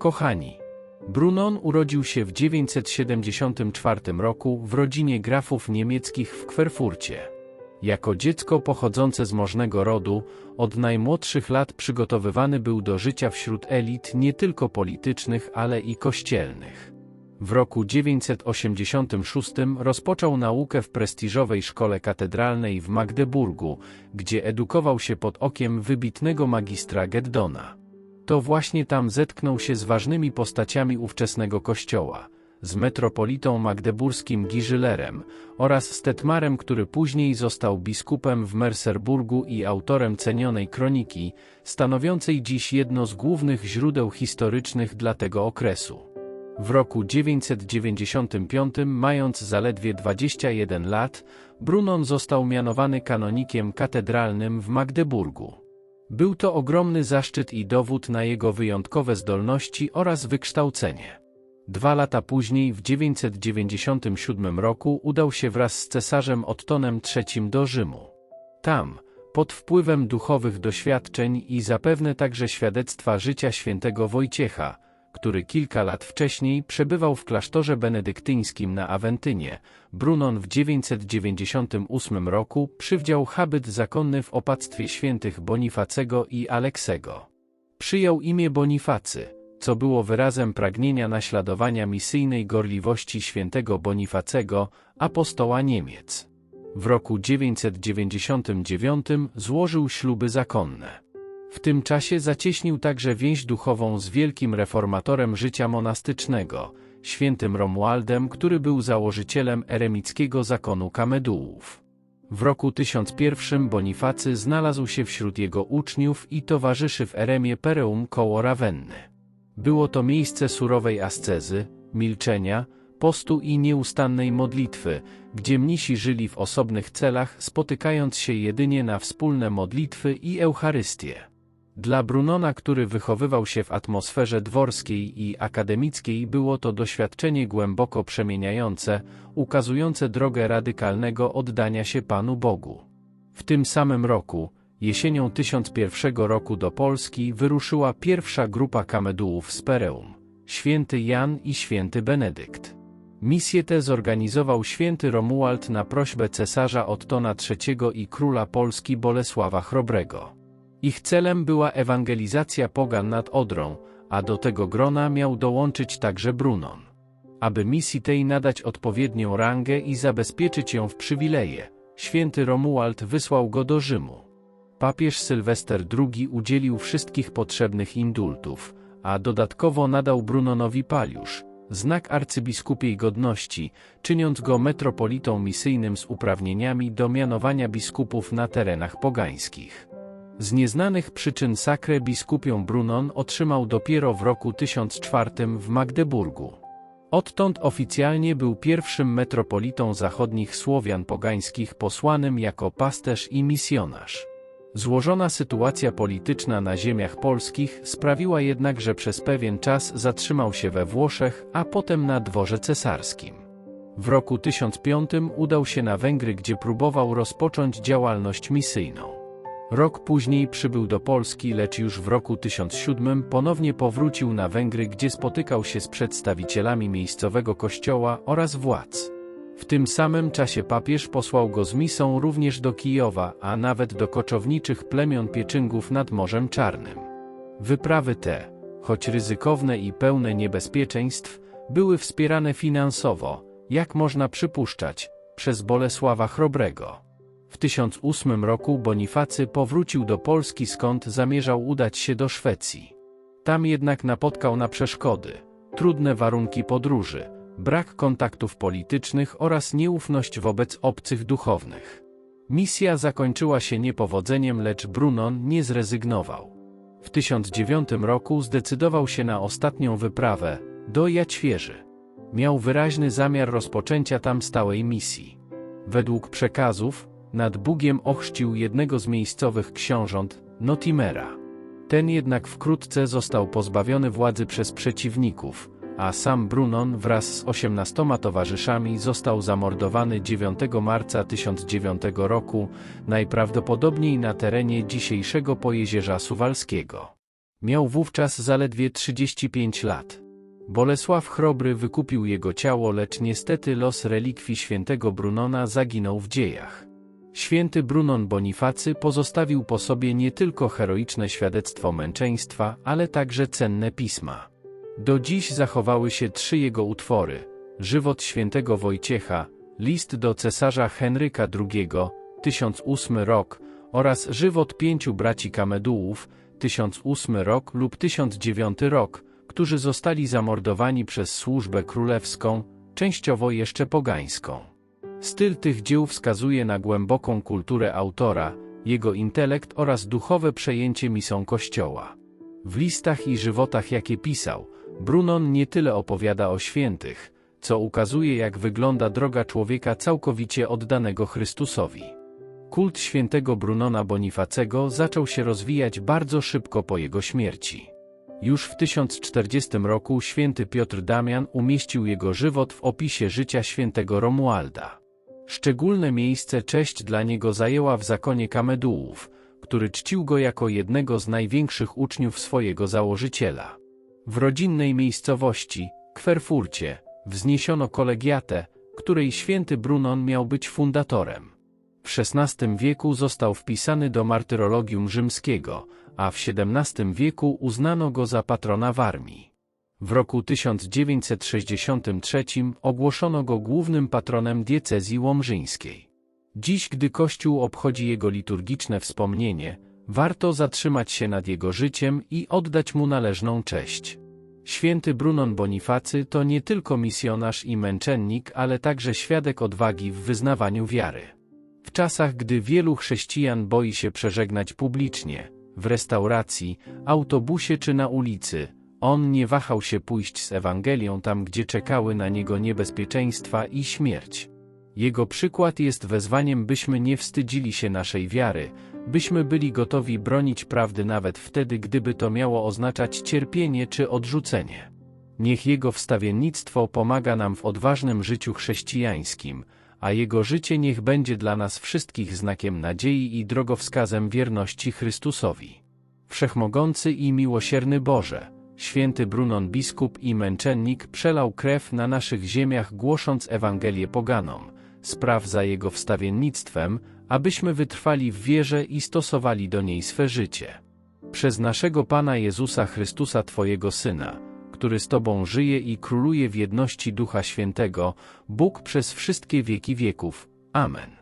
Kochani, Brunon urodził się w 974 roku w rodzinie grafów niemieckich w Kwerfurcie. Jako dziecko pochodzące z możnego rodu, od najmłodszych lat przygotowywany był do życia wśród elit nie tylko politycznych, ale i kościelnych. W roku 986 rozpoczął naukę w prestiżowej szkole katedralnej w Magdeburgu, gdzie edukował się pod okiem wybitnego magistra Geddona. To właśnie tam zetknął się z ważnymi postaciami ówczesnego kościoła, z metropolitą magdeburskim Giżylerem oraz Stetmarem, który później został biskupem w Mercerburgu i autorem cenionej kroniki, stanowiącej dziś jedno z głównych źródeł historycznych dla tego okresu. W roku 995, mając zaledwie 21 lat, Brunon został mianowany kanonikiem katedralnym w Magdeburgu. Był to ogromny zaszczyt i dowód na jego wyjątkowe zdolności oraz wykształcenie. Dwa lata później, w 997 roku, udał się wraz z cesarzem Ottonem III do Rzymu. Tam, pod wpływem duchowych doświadczeń i zapewne także świadectwa życia świętego Wojciecha, który kilka lat wcześniej przebywał w klasztorze benedyktyńskim na Awentynie, Brunon w 998 roku przywdział habit zakonny w opactwie świętych Bonifacego i Aleksego. Przyjął imię Bonifacy, co było wyrazem pragnienia naśladowania misyjnej gorliwości świętego Bonifacego, apostoła Niemiec. W roku 999 złożył śluby zakonne. W tym czasie zacieśnił także więź duchową z wielkim reformatorem życia monastycznego, świętym Romualdem, który był założycielem eremickiego zakonu Kamedułów. W roku 1001 Bonifacy znalazł się wśród jego uczniów i towarzyszy w Eremie Pereum koło Rawenny. Było to miejsce surowej ascezy, milczenia, postu i nieustannej modlitwy, gdzie mnisi żyli w osobnych celach, spotykając się jedynie na wspólne modlitwy i Eucharystię. Dla Brunona, który wychowywał się w atmosferze dworskiej i akademickiej, było to doświadczenie głęboko przemieniające, ukazujące drogę radykalnego oddania się Panu Bogu. W tym samym roku, jesienią 1001 roku do Polski wyruszyła pierwsza grupa kamedułów z Pereum, święty Jan i święty Benedykt. Misję tę zorganizował święty Romuald na prośbę cesarza Ottona III i króla Polski Bolesława Chrobrego. Ich celem była ewangelizacja pogan nad Odrą, a do tego grona miał dołączyć także Brunon. Aby misji tej nadać odpowiednią rangę i zabezpieczyć ją w przywileje, święty Romuald wysłał go do Rzymu. Papież Sylwester II udzielił wszystkich potrzebnych indultów, a dodatkowo nadał Brunonowi paliusz, znak arcybiskupiej godności, czyniąc go metropolitą misyjnym z uprawnieniami do mianowania biskupów na terenach pogańskich. Z nieznanych przyczyn sakrę biskupią Brunon otrzymał dopiero w roku 1004 w Magdeburgu. Odtąd oficjalnie był pierwszym metropolitą zachodnich Słowian pogańskich posłanym jako pasterz i misjonarz. Złożona sytuacja polityczna na ziemiach polskich sprawiła jednak, że przez pewien czas zatrzymał się we Włoszech, a potem na dworze cesarskim. W roku 1005 udał się na Węgry, gdzie próbował rozpocząć działalność misyjną. Rok później przybył do Polski, lecz już w roku 1007 ponownie powrócił na Węgry, gdzie spotykał się z przedstawicielami miejscowego kościoła oraz władz. W tym samym czasie papież posłał go z misą również do Kijowa, a nawet do koczowniczych plemion Pieczyngów nad Morzem Czarnym. Wyprawy te, choć ryzykowne i pełne niebezpieczeństw, były wspierane finansowo, jak można przypuszczać, przez Bolesława Chrobrego. W 1008 roku Bonifacy powrócił do Polski skąd zamierzał udać się do Szwecji. Tam jednak napotkał na przeszkody, trudne warunki podróży, brak kontaktów politycznych oraz nieufność wobec obcych duchownych. Misja zakończyła się niepowodzeniem, lecz Brunon nie zrezygnował. W 1009 roku zdecydował się na ostatnią wyprawę, do Jaćwieży. Miał wyraźny zamiar rozpoczęcia tam stałej misji. Według przekazów, nad Bugiem ochrzcił jednego z miejscowych książąt, Notimera. Ten jednak wkrótce został pozbawiony władzy przez przeciwników, a sam Brunon wraz z osiemnastoma towarzyszami został zamordowany 9 marca 1009 roku, najprawdopodobniej na terenie dzisiejszego Pojezierza Suwalskiego. Miał wówczas zaledwie 35 lat. Bolesław Chrobry wykupił jego ciało, lecz niestety los relikwii świętego Brunona zaginął w dziejach. Święty Brunon Bonifacy pozostawił po sobie nie tylko heroiczne świadectwo męczeństwa, ale także cenne pisma. Do dziś zachowały się trzy jego utwory: Żywot świętego Wojciecha, List do cesarza Henryka II, 1008 rok, oraz Żywot pięciu braci Kamedułów, 1008 rok lub 1009 rok, którzy zostali zamordowani przez służbę królewską, częściowo jeszcze pogańską. Styl tych dzieł wskazuje na głęboką kulturę autora, jego intelekt oraz duchowe przejęcie misą Kościoła. W listach i żywotach, jakie pisał, Brunon nie tyle opowiada o świętych, co ukazuje, jak wygląda droga człowieka całkowicie oddanego Chrystusowi. Kult świętego Brunona Bonifacego zaczął się rozwijać bardzo szybko po jego śmierci. Już w 1040 roku święty Piotr Damian umieścił jego żywot w opisie życia świętego Romualda. Szczególne miejsce cześć dla niego zajęła w zakonie Kamedułów, który czcił go jako jednego z największych uczniów swojego założyciela. W rodzinnej miejscowości, Kwerfurcie, wzniesiono kolegiatę, której święty Brunon miał być fundatorem. W XVI wieku został wpisany do martyrologium rzymskiego, a w XVII wieku uznano go za patrona w armii. W roku 1963 ogłoszono go głównym patronem diecezji łomżyńskiej. Dziś, gdy Kościół obchodzi jego liturgiczne wspomnienie, warto zatrzymać się nad jego życiem i oddać mu należną cześć. Święty Brunon Bonifacy to nie tylko misjonarz i męczennik, ale także świadek odwagi w wyznawaniu wiary. W czasach, gdy wielu chrześcijan boi się przeżegnać publicznie, w restauracji, autobusie czy na ulicy, on nie wahał się pójść z Ewangelią tam, gdzie czekały na niego niebezpieczeństwa i śmierć. Jego przykład jest wezwaniem, byśmy nie wstydzili się naszej wiary, byśmy byli gotowi bronić prawdy nawet wtedy, gdyby to miało oznaczać cierpienie czy odrzucenie. Niech Jego wstawiennictwo pomaga nam w odważnym życiu chrześcijańskim, a Jego życie niech będzie dla nas wszystkich znakiem nadziei i drogowskazem wierności Chrystusowi. Wszechmogący i miłosierny Boże, święty Brunon biskup i męczennik przelał krew na naszych ziemiach głosząc Ewangelię poganom, spraw za Jego wstawiennictwem, abyśmy wytrwali w wierze i stosowali do niej swe życie. Przez naszego Pana Jezusa Chrystusa Twojego Syna, który z Tobą żyje i króluje w jedności Ducha Świętego, Bóg przez wszystkie wieki wieków. Amen.